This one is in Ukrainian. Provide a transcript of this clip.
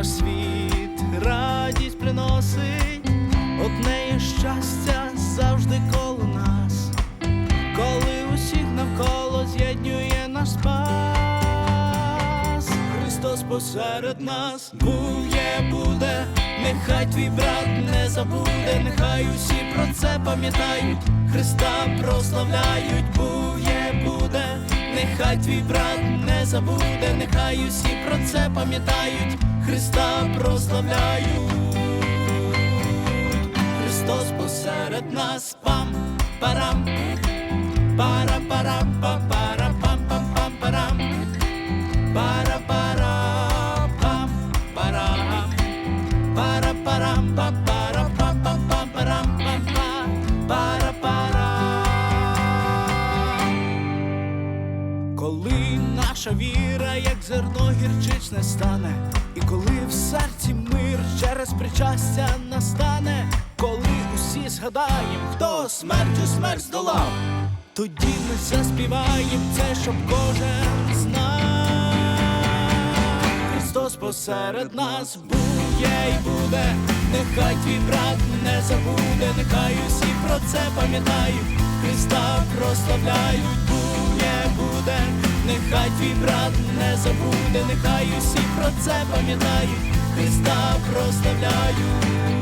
наш світ радість приносить, одне є щастя завжди коло нас, коли усіх навколо з'єднює наш спас. Христос посеред нас. Був є, буде, нехай твій брат не забуде, нехай усі про це пам'ятають, Христа прославляють, був є, буде, нехай твій брат забуде, нехай усі про це пам'ятають, Христа прославляють. Христос посеред нас. Пам парам. Пара парам па пара пам пам пам парам. Пара пара пам парам. Пара парам па пара пам пам пам парам пам па. Пара парам коли наша віра, як зерно гірчичне стане, і коли в серці мир через причастя настане, коли усі згадаєм, хто смертю смерть здолав, тоді ми заспіваєм це, щоб кожен знав. Христос посеред нас був є і буде, нехай твій брат не забуде, нехай усі про це пам'ятають, Христа прославляють, буде, нехай твій брат не забуде, нехай усі про це пам'ятають, Христа прославляють.